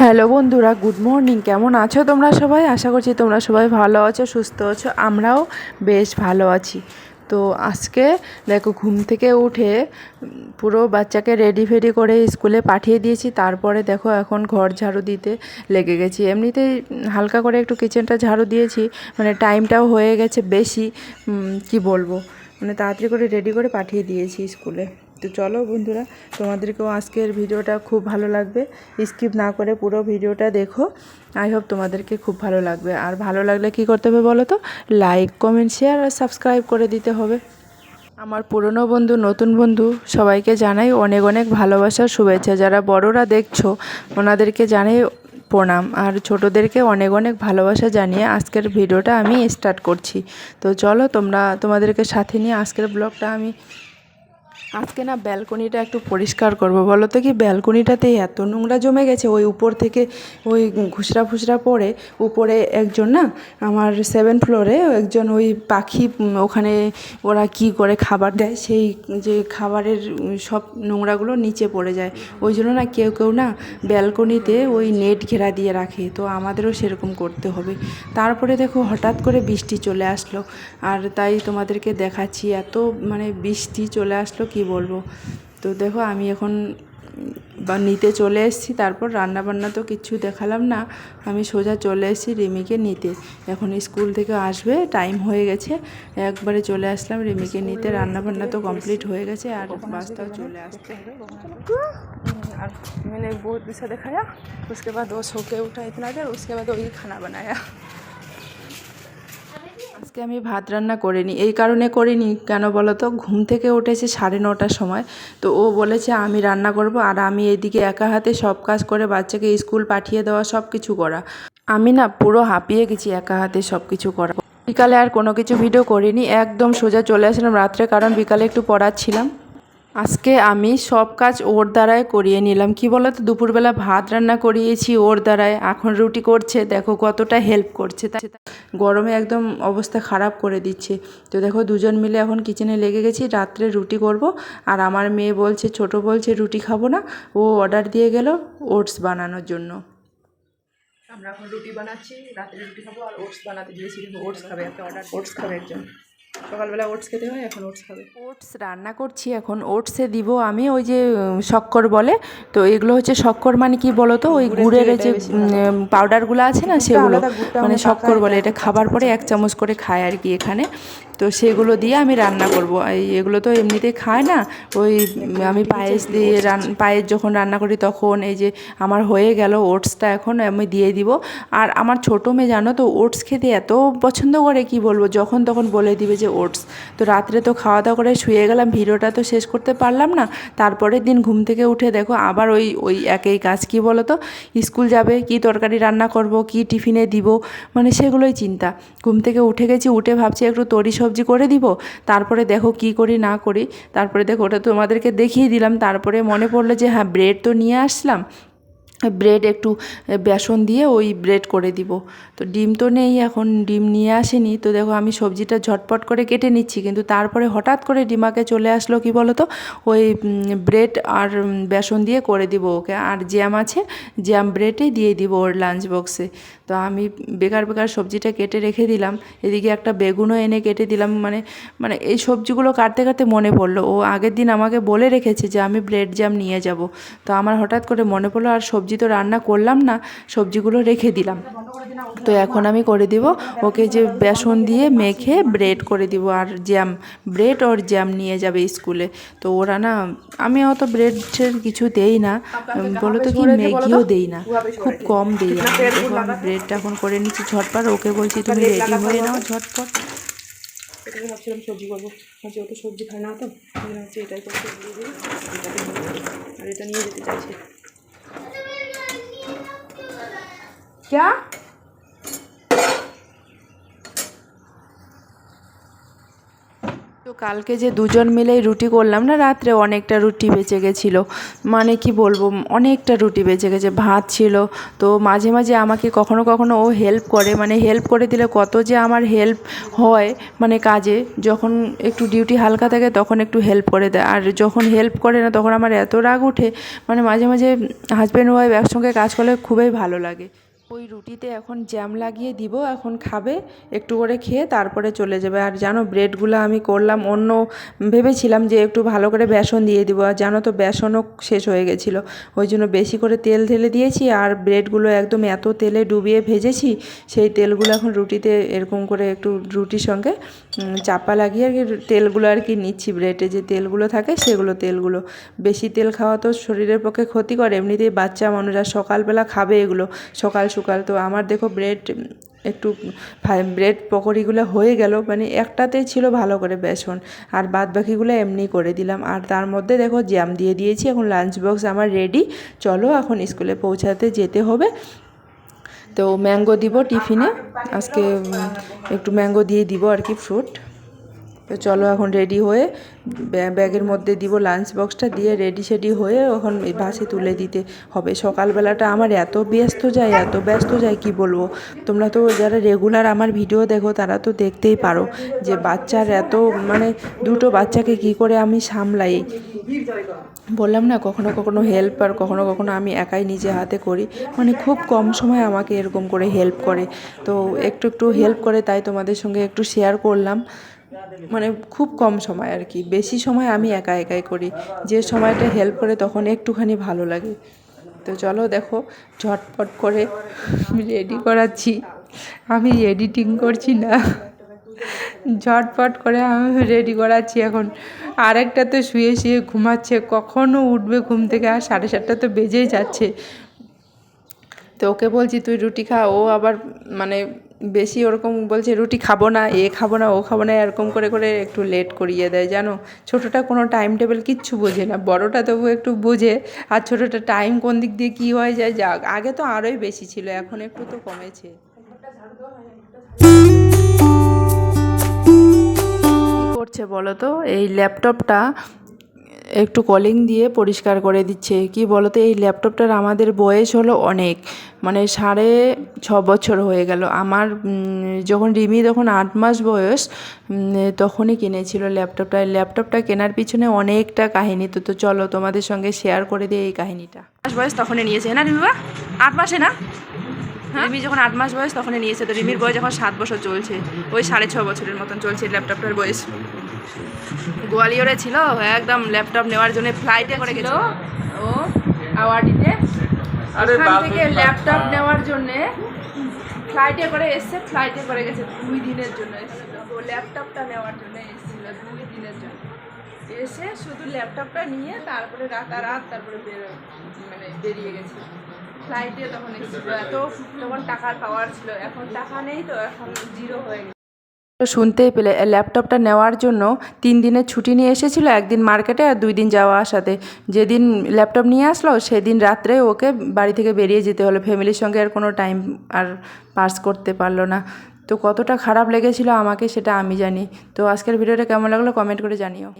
Hello বন্ধুরা good morning কেমন আছো তোমরা সবাই? আশা করছি তোমরা সবাই ভালো আছো, সুস্থ আছো। আমরাও বেশ ভালো আছি। তো আজকে দেখো ঘুম থেকে উঠে পুরো বাচ্চাকে রেডি ফেডি করে স্কুলে পাঠিয়ে দিয়েছি। তারপরে দেখো এখন ঘর ঝাড়ু দিতে লেগে গেছি। এমনিতেই হালকা করে একটু কিচেনটা ঝাড়ু দিয়েছি। মানে টাইমটাও হয়ে গেছে বেশি। কি বলব? মানে তাড়াতাড়ি করে রেডি করে পাঠিয়ে দিয়েছি স্কুলে। তো চলো বন্ধুরা, তোমাদেরকেও আজকের ভিডিওটা খুব ভালো লাগবে। স্কিপ না করে পুরো ভিডিওটা দেখো। আই হোপ তোমাদেরকে খুব ভালো লাগবে। আর ভালো লাগলে কি করতে হবে বলো তো? লাইক কমেন্ট শেয়ার আর সাবস্ক্রাইব করে দিতে হবে। আমার পুরনো বন্ধু, নতুন বন্ধু, সবাইকে জানাই অনেক অনেক ভালোবাসার শুভেচ্ছা। যারা বড়রা দেখছ, ওনাদেরকে জানাই প্রণাম। আর ছোটোদেরকে অনেক অনেক ভালোবাসা জানিয়ে আজকের ভিডিওটা আমি স্টার্ট করছি। তো চলো তোমরা, তোমাদেরকে সাথে নিয়ে আজকের ব্লগটা আমি আজকে না ব্যালকনিটা একটু পরিষ্কার করব। বলো তো কি ব্যালকনিটাতে এত নোংরা জমে গেছে, ওই উপর থেকে ওই ঘুষরা ফুসরা পড়ে। উপরে একজন না, আমার সেভেন ফ্লোরে একজন ওই পাখি ওখানে ওরা কি করে খাবার দেয়, সেই যে খাবারের সব নোংরাগুলো নিচে পড়ে যায়। ওই জন্য না কেউ কেউ না ব্যালকনিতে ওই নেট ঘেরা দিয়ে রাখে, তো আমাদেরও সেরকম করতে হবে। তারপরে দেখো হঠাৎ করে বৃষ্টি চলে আসলো, আর তাই তোমাদেরকে দেখাচ্ছি, এত মানে বৃষ্টি চলে আসলো কি বলবো তো দেখো আমি এখন বা নিতে চলে এসেছি তারপর রান্না বান্না তো কিচ্ছু দেখালাম না আমি সোজা চলে এসেছি রিমিকে নিতে এখন স্কুল থেকে আসবে টাইম হয়ে গেছে একবারে চলে আসলাম রিমিকে নিতে রান্না বান্না তো কমপ্লিট হয়ে গেছে আর বাসটাও চলে আসতে হবে और मैंने बहुत दिशा दिखाया उसके बाद वो सो के उठा इतना देर उसके बाद वही खाना बनाया আজকে আমি ভাত রান্না করিনি। এই কারণে করিনি। কেন বলো তো ঘুম থেকে উঠেছে সাড়ে নটার সময়। তো ও বলেছে, আমি রান্না করব আর আমি এদিকে একা হাতে সব কাজ করে বাচ্চাকে স্কুল পাঠিয়ে দেওয়া সব কিছু করা। আমি না পুরো হাঁপিয়ে গেছি, একা হাতে সব কিছু করা। বিকালে আর কোনো কিছু ভিডিও করিনি। একদম সোজা চলে আসলাম রাত্রে, কারণ বিকালে একটু পড়াচ্ছিলাম। আজকে আমি সব কাজ ওর দ্বারাই করিয়ে নিলাম। কি বলো তো দুপুরবেলা ভাত রান্না করিয়েছি ওর দ্বারাই। এখন রুটি করছে দেখো কতটা হেল্প করছে। তা গরমে একদম অবস্থা খারাপ করে দিচ্ছে। তো দেখো দুজন মিলে এখন কিচেনে লেগে গেছি রাত্রে রুটি করব। আর আমার মেয়ে বলছে ছোট বলছে রুটি খাব না। ও অর্ডার দিয়ে গেল ওটস বানানোর জন্য। আমরা এখন রুটি বানাচ্ছি রাত্রে রুটি খাব আর ওটস বানাতে দিয়েছি ওটস খাবে একটা অর্ডার ওটস খাবে একজন। সকালবেলা ওটস খেতে হয় এখন ওটস খাবে। ওটস রান্না করছি এখন। ওটসে দিব আমি ওই যে শক্কর বলে। তো এগুলো হচ্ছে শক্কর মানে কি বলো তো? ওই গুড়ের যে পাউডারগুলো আছে না সেগুলো? মানে শক্কর বলে এটা খাবার পরে এক চামচ করে খায় আর কি এখানে। তো সেগুলো দিয়ে আমি রান্না করব। এগুলো তো এমনিতে খায় না। ওই আমি পায়েস দিয়ে পায়েস যখন রান্না করি তখন এই যে আমার হয়ে গেল ওটসটা এখন আমি দিয়ে দিব। আর আমার ছোটো মেয়ে জানো তো, ওটস খেতে এত পছন্দ করে, কি বলব? যখন তখন বলে দিবে যে ওটস। তো রাত্রে তো খাওয়া দাওয়া করে শুয়ে গেলাম, ভিডিওটা তো শেষ করতে পারলাম না। তারপরের দিন ঘুম থেকে উঠে দেখো আবার ওই ওই একই কাজ, কি বলো তো স্কুল যাবে, কি তরকারি রান্না করব, কি টিফিনে দিব মানে সেগুলোই চিন্তা। ঘুম থেকে উঠে গেছি, উঠে ভাবছি একটু তরি সবজি করে দিব, তারপরে দেখো কি করি না করি, তারপরে দেখো ওটা তোমাদেরকে দেখিয়ে দিলাম, তারপরে মনে পড়ল যে হ্যাঁ ব্রেড তো নিয়ে আসলাম ব্রেড একটু বেসন দিয়ে ওই ব্রেড করে দিব। তো ডিম তো নেই এখন, ডিম নিয়ে আসেনি। তো দেখো আমি সবজিটা ঝটপট করে কেটে নিচ্ছি, কিন্তু তারপরে হঠাৎ করে ডিমাকে চলে আসলো কি বলো তো ওই ব্রেড আর বেসন দিয়ে করে দিব ওকে। আর জ্যাম আছে, জ্যাম ব্রেডে দিয়ে দিব ওর লাঞ্চ বক্সে। তো আমি বেকার বেকার সবজিটা কেটে রেখে দিলাম। এদিকে একটা বেগুনও এনে কেটে দিলাম। মানে মানে এই সবজিগুলো কাটতে কাটতে মনে পড়ল। ও আগের দিন আমাকে বলে রেখেছে যে আমি ব্রেড জ্যাম নিয়ে যাব। তো আমার হঠাৎ করে মনে পড়ল আর সবজি তো রান্না করলাম না সবজিগুলো রেখে দিলাম। তো এখন আমি করে দিব ওকে যে বেসন দিয়ে মেখে ব্রেড করে দিব আর জ্যাম ব্রেড ওর জ্যাম নিয়ে যাবে স্কুলে। তো ওরা না আমি অত ব্রেডের কিছু দেই না উম, বলো তো কি ম্যাগিও দেই না খুব কম দেই আমি। ব্রেডটা এখন করে নিচ্ছি ঝটপট ওকে বলছি তুমি রেডি হয়ে নাও ঝটপট। এটাকে ভাবছিলাম সবজি করব। ও তো সবজি খায় না তো ভাবছি এটাই করে সবজি দিয়ে এটাকে নিয়ে আর এটা নিয়ে যেতে চাইছে। क्या তো কালকে যে দুজন মিলেই রুটি করলাম না, রাত্রে অনেকটা রুটি বেঁচে গেছিল। মানে কি বলব, অনেকটা রুটি বেঁচে গেছে, ভাত ছিল। তো মাঝে মাঝে আমাকে কখনো কখনো ও হেল্প করে মানে হেল্প করে দিলে কত যে আমার হেল্প হয় মানে কাজে, যখন একটু ডিউটি হালকা থাকে তখন একটু হেল্প করে দেয়। আর যখন হেল্প করে না, তখন আমার এত রাগ উঠে মানে মাঝে মাঝে হাজব্যান্ড ওয়াইফ একসঙ্গে কাজ করলে খুবই ভালো লাগে। ওই রুটিতে এখন জ্যাম লাগিয়ে দিব, এখন খাবে, একটু করে খেয়ে তারপরে চলে যাবে। আর জানো, ব্রেডগুলো আমি করলাম, অন্য ভেবেছিলাম যে একটু ভালো করে বেসন দিয়ে দিব, আর জানো তো বেসনও শেষ হয়ে গেছিল। ওই জন্য বেশি করে তেল ঢেলে দিয়েছি, আর ব্রেডগুলো একদম এত তেলে ডুবিয়ে ভেজেছি, সেই তেলগুলো এখন রুটিতে এরকম করে একটু রুটির সঙ্গে চাপা লাগিয়ে আর কি তেলগুলো আর কি নিচ্ছি। ব্রেডে যে তেলগুলো থাকে সেগুলো তেলগুলো। বেশি তেল খাওয়া তো শরীরের পক্ষে ক্ষতি করে এমনিতেই বাচ্চা মানুষরা সকালবেলা খাবে এগুলো সকাল সকাল। তো আমার দেখো ব্রেড একটু ব্রেড পকোড়িগুলো হয়ে গেল। মানে একটাতেই ছিল ভালো করে বেসন। আর বাদ বাকিগুলো এমনি করে দিলাম। আর তার মধ্যে দেখো জ্যাম দিয়ে দিয়েছি। এখন লাঞ্চ বক্স আমার রেডি চলো এখন স্কুলে পৌঁছাতে যেতে হবে। তো ম্যাঙ্গো দিব টিফিনে। আজকে একটু ম্যাঙ্গো দিয়ে দিব আর কি ফ্রুট। তো চলো এখন রেডি হয়ে ব্যা- ব্যাগের মধ্যে দিব লাঞ্চ বক্সটা দিয়ে রেডি সেডি হয়ে এখন বাসে তুলে দিতে হবে। সকালবেলাটা আমার এত ব্যস্ত যায়, এত ব্যস্ত যায়, কি বলব? তোমরা তো যারা রেগুলার আমার ভিডিও দেখো, তারা তো দেখতেই পারো যে বাচ্চার এত মানে দুটো বাচ্চাকে কি করে আমি সামলাই। বললাম না, কখনো কখনো হেল্প আর কখনো কখনো আমি একাই নিজে হাতে করি। মানে খুব কম সময় আমাকে এরকম করে হেল্প করে। তো একটু একটু হেল্প করে তাই তোমাদের সঙ্গে একটু শেয়ার করলাম। মানে খুব কম সময় আর কি। বেশি সময় আমি একা একাই করি। যে সময়টা হেল্প করে তখন একটুখানি ভালো লাগে। তো চলো দেখো, ঝটপট করে রেডি করাচ্ছি। আমি এডিটিং করছি না। ঝটপট করে আমি রেডি করাচ্ছি এখন। আরেকটা তো শুয়ে শুয়ে ঘুমাচ্ছে কখনও উঠবে ঘুম থেকে? আর সাড়ে সাতটা তো বেজেই যাচ্ছে। তো ওকে বলছি, তুই রুটি খা। ও আবার মানে বেশি ওরকম বলছে, রুটি খাব না, এ খাব না, ও খাব না। এরকম করে করে একটু লেট করিয়ে দেয়, জানো? ছোটোটা কোনো টাইম টেবিল কিচ্ছু বোঝে না, বড়টা তবু একটু বোঝে। আর ছোটোটা টাইম কোন দিক দিয়ে কী হয়ে যায় যাক, আগে তো আরোই বেশি ছিল, এখন একটু তো কমেছে। করছে বলো তো? এই ল্যাপটপটা একটু কলিং দিয়ে পরিষ্কার করে দিচ্ছে। কি বলো তো? এই ল্যাপটপটার আমাদের বয়স হলো অনেক। মানে সাড়ে ছ বছর হয়ে গেল। আমার যখন রিমি তখন আট মাস বয়স তখনই কিনেছিল ল্যাপটপটা। ল্যাপটপটা কেনার পিছনে অনেকটা কাহিনী। তো তো চলো তোমাদের সঙ্গে শেয়ার করে দিই এই কাহিনীটা। বয়স তখনই নিয়েছে। না রিমি বা আট মাসে না? রিমি যখন আট মাস বয়স তখনই নিয়েছে। তো রিমির বয়স যখন সাত বছর চলছে। ওই সাড়ে ছ বছরের মতন চলছে ল্যাপটপটার বয়স। গোয়ালিয়রে ছিল একদম ল্যাপটপ নেওয়ার জন্য ফ্লাইটে করে গেছিল। ও আওয়াডিতে ওখান থেকে ল্যাপটপ নেওয়ার জন্য ফ্লাইটে করে এসছে ফ্লাইটে করে গেছে দুই দিনের জন্য এসেছিল। ও ল্যাপটপটা নেওয়ার জন্য এসেছিল দুই দিনের জন্য। এসে শুধু ল্যাপটপটা নিয়ে তারপরে রাতারাত তারপরে বেরো মানে বেরিয়ে গেছে। ফ্লাইটে তখন এত তখন টাকার পাওয়ার ছিল। এখন টাকা নেই তো, এখন জিরো হয়ে গেছে। শুনতেই পেলে ল্যাপটপটা নেওয়ার জন্য তিন দিনের ছুটি নিয়ে এসেছিল, একদিন মার্কেটে আর দুই দিন যাওয়া আসাতে। যেদিন ল্যাপটপ নিয়ে আসলো, সেদিন রাত্রে ওকে বাড়ি থেকে বেরিয়ে যেতে হলো। ফ্যামিলির সঙ্গে আর কোনো টাইম আর পাস করতে পারল না। তো কতটা খারাপ লেগেছিলো আমাকে, সেটা আমি জানি। তো আজকের ভিডিওটা কেমন লাগল, কমেন্ট করে জানিও।